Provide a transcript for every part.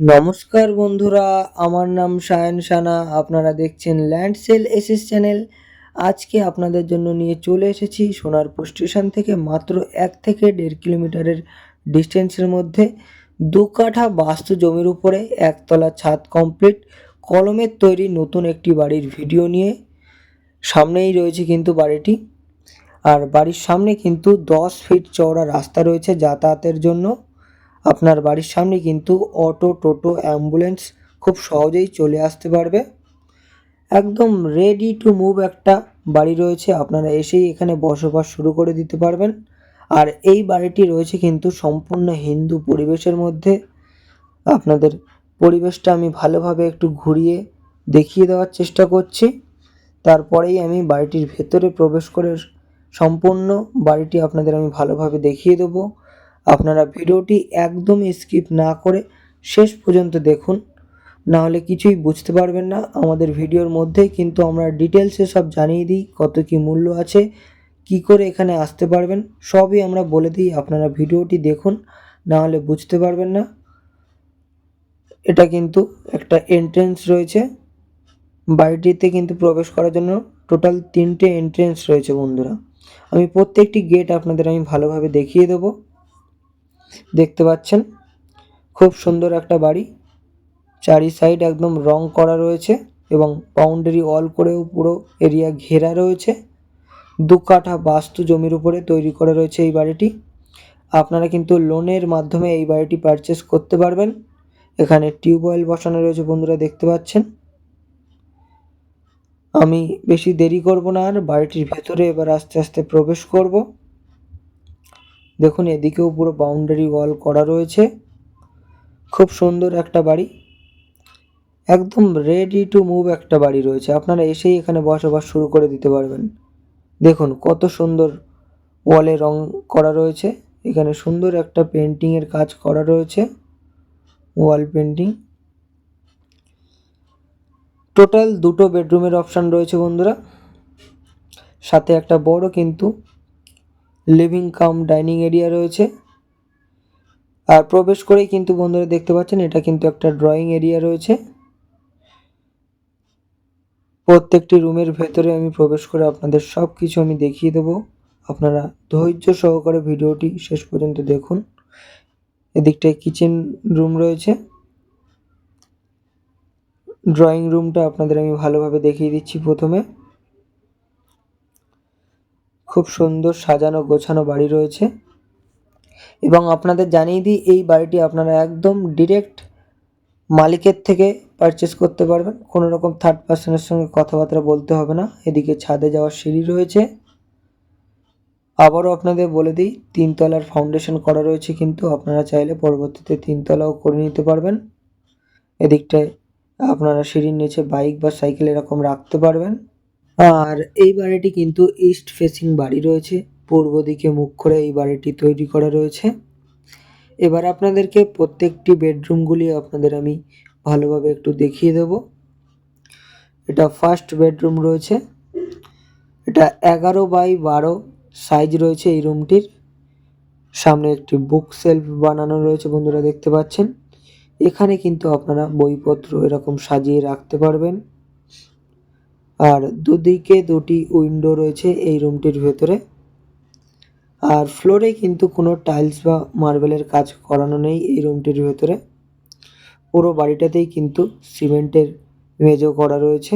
নমস্কার বন্ধুরা, আমার নাম সায়ন সানা, আপনারা দেখছেন ল্যান্ড সেল এসএস চ্যানেল আজকে আপনাদের জন্য নিয়ে চলে এসেছি সোনারপুর স্টেশন থেকে মাত্র এক থেকে দেড় কিলোমিটারের ডিস্টেন্সের মধ্যে। দু কাঠা বাস্তু জমির উপরে একতলা ছাদ কমপ্লিট কলমের তৈরি নতুন একটি বাড়ির ভিডিও নিয়ে। সামনেই রয়েছে কিন্তু বাড়িটি, আর বাড়ির সামনে কিন্তু দশ ফিট চওড়া রাস্তা রয়েছে যাতায়াতের জন্য। আপনার বাড়ির সামনে কিন্তু অটো, টোটো, অ্যাম্বুলেন্স খুব সহজেই চলে আসতে পারবে। একদম রেডি টু মুভ একটা বাড়ি রয়েছে, আপনারা এসেই এখানে বসবাস শুরু করে দিতে পারবেন। আর এই বাড়িটি রয়েছে কিন্তু সম্পূর্ণ হিন্দু পরিবেশের মধ্যে। আপনাদের পরিবেশটা আমি ভালোভাবে একটু ঘুরিয়ে দেখিয়ে দেওয়ার চেষ্টা করছি। তারপরেই আমি বাড়িটির ভেতরে প্রবেশ করে সম্পূর্ণ বাড়িটি আপনাদের আমি ভালোভাবে দেখিয়ে দেবো। আপনারা ভিডিওটি একদম স্কিপ না করে শেষ পর্যন্ত দেখুন। না হলে কিছুই বুঝতে পারবেন না। আমাদের ভিডিওর মধ্যেই কিন্তু আমরা ডিটেলসে সব জানিয়ে দিই, কত কি মূল্য আছে, কি করে এখানে আসতে পারবেন, সবই আমরা বলে দিই। আপনারা ভিডিওটি দেখুন না হলে বুঝতে পারবেন না। এটা কিন্তু একটা এন্ট্রেন্স রয়েছে। বাড়িটিতে কিন্তু প্রবেশ করার জন্য টোটাল তিনটে এন্ট্রেন্স রয়েছে বন্ধুরা। আমি প্রত্যেকটি গেট আপনাদের আমি ভালোভাবে দেখিয়ে দেবো। দেখতে পাচ্ছেন। খুব সুন্দর একটা বাড়ি। চারি সাইড একদম রং করা রয়েছে এবং বাউন্ডারি ওয়াল করেও পুরো এরিয়া ঘেরা রয়েছে। দু কাঠা বাস্তু জমির উপরে তৈরি করা রয়েছে এই বাড়িটি। আপনারা কিন্তু লোনের মাধ্যমে এই বাড়িটি পারচেস করতে পারবেন। এখানে টিউবওয়েল বসানো রয়েছে বন্ধুরা, দেখতে পাচ্ছেন। আমি বেশি দেরি করব না আর বাড়িটির ভেতরে এবার আস্তে আস্তে প্রবেশ করব। দেখুন, এদিকেও পুরো বাউন্ডারি ওয়াল করা রয়েছে। খুব সুন্দর একটা বাড়ি। একদম রেডি টু মুভ একটা বাড়ি রয়েছে। আপনারা এসেই এখানে বসবাস শুরু করে দিতে পারবেন। দেখুন, কত সুন্দর ওয়ালে রং করা রয়েছে। এখানে সুন্দর একটা পেন্টিংয়ের কাজ করা রয়েছে। ওয়াল পেন্টিং টোটাল দুটো বেডরুমের অপশান রয়েছে বন্ধুরা। সাথে একটা বড় কিন্তু লিভিং কাম ডাইনিং এরিয়া রয়েছে। আর প্রবেশ করেই কিন্তু বন্ধুরা দেখতে পাচ্ছেন, এটা কিন্তু একটা ড্রয়িং এরিয়া রয়েছে। প্রত্যেকটি রুমের ভেতরে আমি প্রবেশ করে আপনাদের সব কিছু আমি দেখিয়ে দেবো। আপনারা ধৈর্য সহকারে ভিডিওটি শেষ পর্যন্ত দেখুন। এদিকটায় কিচেন রুম রয়েছে। ড্রয়িং রুমটা আপনাদের আমি ভালোভাবে দেখিয়ে দিচ্ছি প্রথমে। খুব সুন্দর সাজানো গোছানো বাড়ি রয়েছে। এবং আপনাদের জানিয়ে দিই, এই বাড়িটি আপনারা একদম ডিরেক্ট মালিকের থেকে পারচেস করতে পারবেন। কোনো রকম থার্ড পার্সনের সঙ্গে কথাবার্তা বলতে হবে না। এদিকে ছাদে যাওয়ার সিঁড়ি রয়েছে। আবারও আপনাদের বলে দিই, তিনতলার ফাউন্ডেশন করা রয়েছে কিন্তু আপনারা চাইলে পরবর্তীতে তিনতলাও করে নিতে পারবেন। এদিকটায় আপনারা সিঁড়ির নিচে বাইক বা সাইকেল এরকম রাখতে পারবেন। আর এই বাড়িটি কিন্তু ইস্ট ফেসিং বাড়ি রয়েছে। পূর্ব দিকে মুখ করে এই বাড়িটি তৈরি করা রয়েছে। এবার আপনাদেরকে প্রত্যেকটি বেডরুমগুলি আপনাদের আমি ভালোভাবে একটু দেখিয়ে দেব। এটা ফার্স্ট বেডরুম রয়েছে। এটা এগারো বাই বারো সাইজ রয়েছে এই রুমটির। সামনে একটি বুক সেলফ বানানো রয়েছে বন্ধুরা দেখতে পাচ্ছেন। এখানে কিন্তু আপনারা বইপত্র এরকম সাজিয়ে রাখতে পারবেন। আর দুদিকে দুটি উইন্ডো রয়েছে এই রুমটির ভেতরে। আর ফ্লোরে কিন্তু কোনো টাইলস বা মার্বেলের কাজ করানো নেই এই রুমটির ভেতরে। পুরো বাড়িটাতেই কিন্তু সিমেন্টের মেজো করা রয়েছে।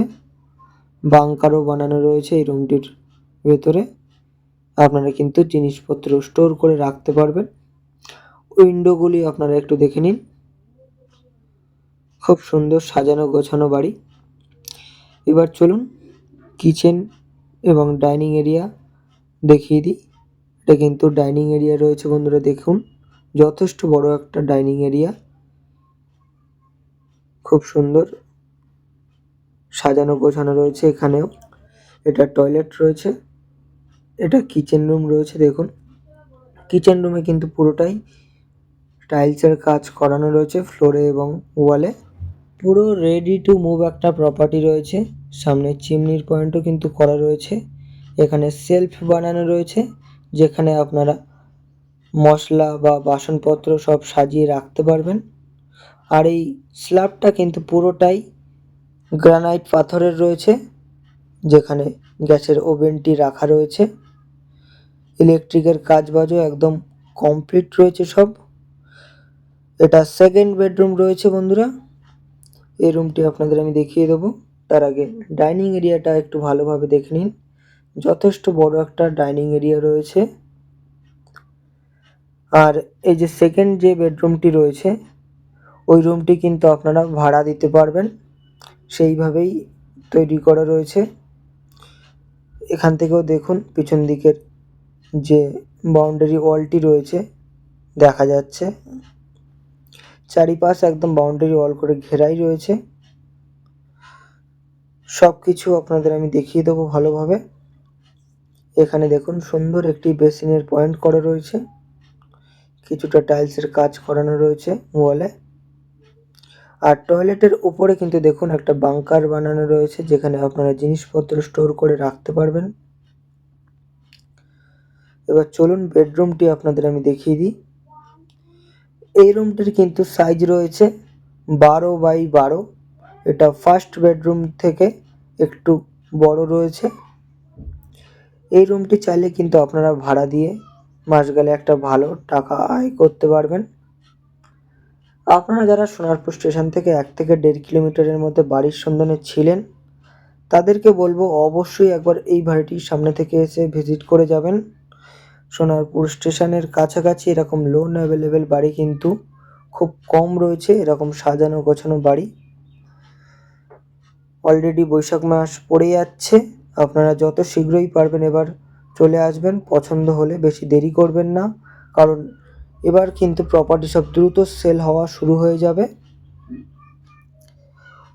বাংকারও বানানো রয়েছে এই রুমটির ভেতরে। আপনারা কিন্তু জিনিসপত্র স্টোর করে রাখতে পারবেন। উইন্ডোগুলি আপনারা একটু দেখে নিন। খুব সুন্দর সাজানো গোছানো বাড়ি। এবার চলুন কিচেন এবং ডাইনিং এরিয়া দেখিয়ে দিই। এটা কিন্তু ডাইনিং এরিয়া রয়েছে বন্ধুরা, দেখুন। যথেষ্ট বড় একটা ডাইনিং এরিয়া খুব সুন্দর সাজানো গোছানো রয়েছে এখানেও। এটা টয়লেট রয়েছে। এটা কিচেন রুম রয়েছে, দেখুন। কিচেন রুমে কিন্তু পুরোটাই টাইলসের কাজ করানো রয়েছে ফ্লোরে এবং ওয়ালে পুরো রেডি টু মুভ একটা প্রপার্টি রয়েছে। সামনে চিমনির পয়েন্টও কিন্তু করা রয়েছে। এখানে সেলফ বানানো রয়েছে, যেখানে আপনারা মশলা বা বাসনপত্র সব সাজিয়ে রাখতে পারবেন। আর এই স্ল্যাবটা কিন্তু পুরোটাই গ্রানাইট পাথরের রয়েছে, যেখানে গ্যাসের ওভেনটি রাখা রয়েছে। ইলেকট্রিকের কাজবাজও একদম কমপ্লিট রয়েছে সব। এটা সেকেন্ড বেডরুম রয়েছে বন্ধুরা। এই রুমটি আপনাদের আমি দেখিয়ে দেবো। তার আগে ডাইনিং এরিয়াটা একটু ভালোভাবে দেখে নিন। যথেষ্ট বড় একটা ডাইনিং এরিয়া রয়েছে। আর এই যে সেকেন্ড যে বেডরুমটি রয়েছে ওই রুমটি কিন্তু আপনারা ভাড়া দিতে পারবেন। সেইভাবেই তৈরি করা রয়েছে। এখান থেকেও দেখুন পিছন দিকের যে বাউন্ডারি ওয়ালটি রয়েছে দেখা যাচ্ছে। চারিপাশ একদম বাউন্ডারি ওয়াল করে ঘেরাই রয়েছে। সব কিছু আপনাদের আমি দেখিয়ে দেবো ভালোভাবে। এখানে দেখুন, সুন্দর একটি বেসিনের পয়েন্ট করা রয়েছে। কিছুটা টাইলসের কাজ করানো রয়েছে ওয়ালে। আর টয়লেটের উপরে কিন্তু দেখুন, একটা বাংকার বানানো রয়েছে, যেখানে আপনারা জিনিসপত্র স্টোর করে রাখতে পারবেন। এবার চলুন, বেডরুমটি আপনাদের আমি দেখিয়ে দিই। এই রুমটির কিন্তু সাইজ রয়েছে বারো বাই বারো। এটা ফার্স্ট বেডরুম থেকে একটু বড় রয়েছে। এই রুমটি চাইলে কিন্তু আপনারা ভাড়া দিয়ে মাস গেলে একটা ভালো টাকা আয় করতে পারবেন। আপনারা যারা সোনারপুর স্টেশন থেকে এক থেকে দেড় কিলোমিটারের মধ্যে বাড়ির সন্ধানে ছিলেন, তাদেরকে বলব অবশ্যই একবার এই বাড়িটির সামনে থেকে এসে ভিজিট করে যাবেন। সোনারপুর স্টেশনের কাছাকাছি এরকম লোন অ্যাভেলেবেল বাড়ি কিন্তু খুব কম রয়েছে, এরকম সাজানো গোছানো বাড়ি। অলরেডি বৈশাখ মাস পড়ে যাচ্ছে। আপনারা যত শীঘ্রই পারবেন এবার চলে আসবেন। পছন্দ হলে বেশি দেরি করবেন না। কারণ এবার কিন্তু প্রপার্টি সব দ্রুত সেল হওয়া শুরু হয়ে যাবে।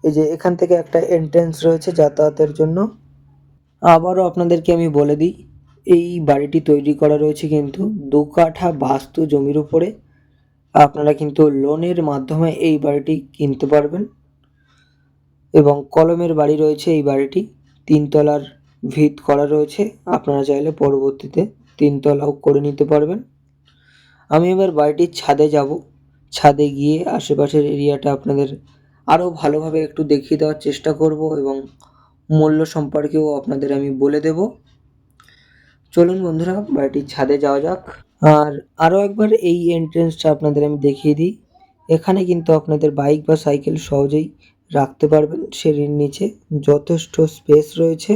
এই যে এখান থেকে একটা এন্ট্রেন্স রয়েছে যাতায়াতের জন্য। আবারও আপনাদেরকে আমি বলে দিই, এই বাড়িটি তৈরি করা রয়েছে কিন্তু দু কাঠা বাস্তু জমির উপরে। আপনারা কিন্তু লোনের মাধ্যমে এই বাড়িটি কিনতে পারবেন। এবং কলমের বাড়ি রয়েছে এই বাড়িটি। তিনতলার ভিত করা রয়েছে। আপনারা চাইলে পরবর্তীতে তিনতলাও করে নিতে পারবেন। আমি এবার বাড়িটির ছাদে যাব। ছাদে গিয়ে আশেপাশের এরিয়াটা আপনাদের আরও ভালোভাবে একটু দেখিয়ে দেওয়ার চেষ্টা করব এবং মূল্য সম্পর্কেও আপনাদের আমি বলে দেব। চলুন বন্ধুরা, বাড়িটির ছাদে যাওয়া যাক। আর আরও একবার এই এন্ট্রেন্সটা আপনাদের আমি দেখিয়ে দিই। এখানে কিন্তু আপনাদের বাইক বা সাইকেল সহজেই রাখতে পারবেন সিঁড়ির নিচে। যথেষ্ট স্পেস রয়েছে।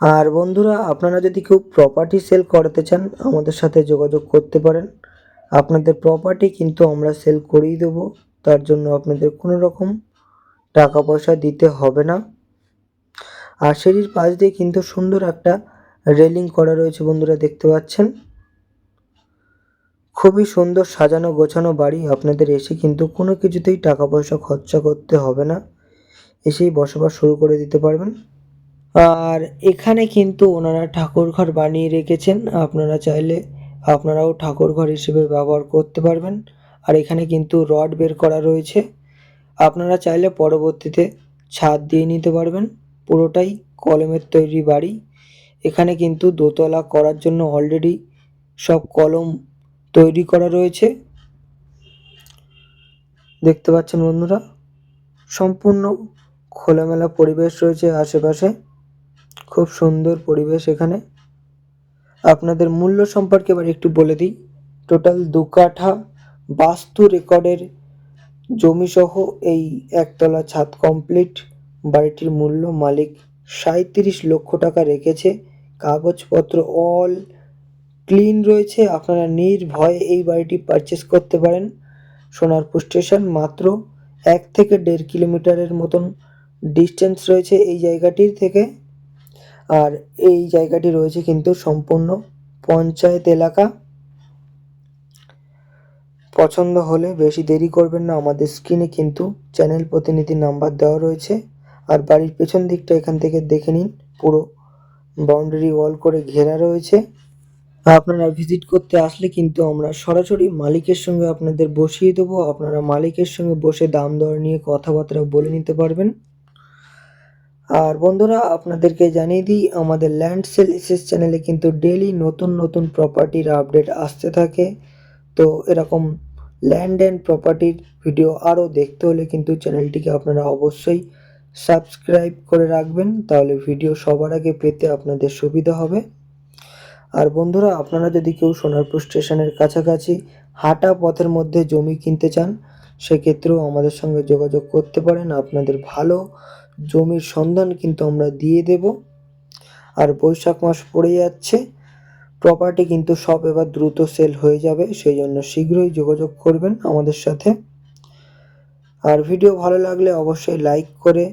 আর বন্ধুরা, আপনারা যদি কেউ প্রপার্টি সেল করাতে চান, আমাদের সাথে যোগাযোগ করতে পারেন। আপনাদের প্রপার্টি কিন্তু আমরা সেল করেই দেবো। তার জন্য আপনাদের কোনো রকম টাকা পয়সা দিতে হবে না। আর সিঁড়ির পাশ দিয়ে কিন্তু সুন্দর একটা রেলিং করা রয়েছে বন্ধুরা, দেখতে পাচ্ছেন। খুবই সুন্দর সাজানো গোছানো বাড়ি আপনাদের এসে কিন্তু কোনো কিছুতেই টাকা পয়সা খরচা করতে হবে না। এসেই বসবাস শুরু করে দিতে পারবেন। আর এখানে কিন্তু ওনারা ঠাকুর ঘর বানিয়ে রেখেছেন। আপনারা চাইলে আপনারাও ঠাকুর ঘর হিসেবে ব্যবহার করতে পারবেন। আর এখানে কিন্তু রড বের করা রয়েছে। আপনারা চাইলে পরবর্তীতে ছাদ দিয়ে নিতে পারবেন। পুরোটাই কলমের তৈরি বাড়ি। এখানে কিন্তু দোতলা করার জন্য অলরেডি সব কলম তৈরি করা রয়েছে। দেখতে পাচ্ছেন বন্ধুরা, সম্পূর্ণ খোলামেলা পরিবেশ রয়েছে আশেপাশে। খুব সুন্দর পরিবেশ এখানে। আপনাদের মূল্য সম্পর্কে এবার একটু বলে দিই। টোটাল দু কাঠা বাস্তু রেকর্ডের জমিসহ এই একতলা ছাদ কমপ্লিট। বাড়িটির মূল্য মালিক সাঁত্রিশ লক্ষ টাকা রেখেছে। কাগজপত্র অল ক্লিন রয়েছে, আপনারা নির্ভয়ে এই বাড়িটি পারচেস করতে পারেন। সোনারপুর স্টেশন মাত্র এক থেকে দেড় কিলোমিটারের মতন ডিস্টেন্স রয়েছে এই জায়গাটির থেকে। আর এই জায়গাটি রয়েছে কিন্তু সম্পূর্ণ পঞ্চায়েত এলাকা। পছন্দ হলে বেশি দেরি করবেন না, আমাদের স্ক্রিনে কিন্তু চ্যানেল প্রতিনিধি নাম্বার দেওয়া রয়েছে। আর বাড়ির পেছন দিকটা এখান থেকে দেখে নিন, পুরো বাউন্ডারি ওয়াল করে ঘেরা রয়েছে। আপনারা ভিজিট করতে আসলে কিন্তু আমরা সরাসরি মালিকের সঙ্গে আপনাদের বসিয়ে দেবো। আপনারা মালিকের সঙ্গে বসে দাম দর নিয়ে কথাবার্তা বলে নিতে পারবেন। আর বন্ধুরা, আপনাদেরকে জানিয়ে দিই, আমাদের ল্যান্ড সেল এসএস চ্যানেলে কিন্তু ডেলি নতুন নতুন প্রপার্টির আপডেট আসতে থাকে। তো এরকম ল্যান্ড অ্যান্ড প্রপার্টির ভিডিও আরও দেখতে হলে কিন্তু চ্যানেলটিকে আপনারা অবশ্যই সাবস্ক্রাইব করে রাখবেন। তাহলে ভিডিও সবার আগে পেতে আপনাদের সুবিধা হবে। আর বন্ধুরা, আপনারা যদি কেউ সোনারপুর স্টেশনের কাছাকাছি হাঁটা পথের মধ্যে জমি কিনতে চান, সেক্ষেত্রেও আমাদের সঙ্গে যোগাযোগ করতে পারেন। আপনাদের ভালো জমির সন্ধান কিন্তু আমরা দিয়ে দেব। আর বৈশাখ মাস পড়ে যাচ্ছে প্রপার্টি কিন্তু সব এবার দ্রুত সেল হয়ে যাবে, সেই জন্য শীঘ্রই যোগাযোগ করবেন আমাদের সাথে। আর ভিডিও ভালো লাগলে অবশ্যই লাইক করে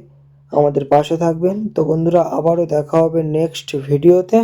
আমাদের পাশে থাকবেন। তো বন্ধুরা, আবারও দেখা হবে নেক্সট ভিডিওতে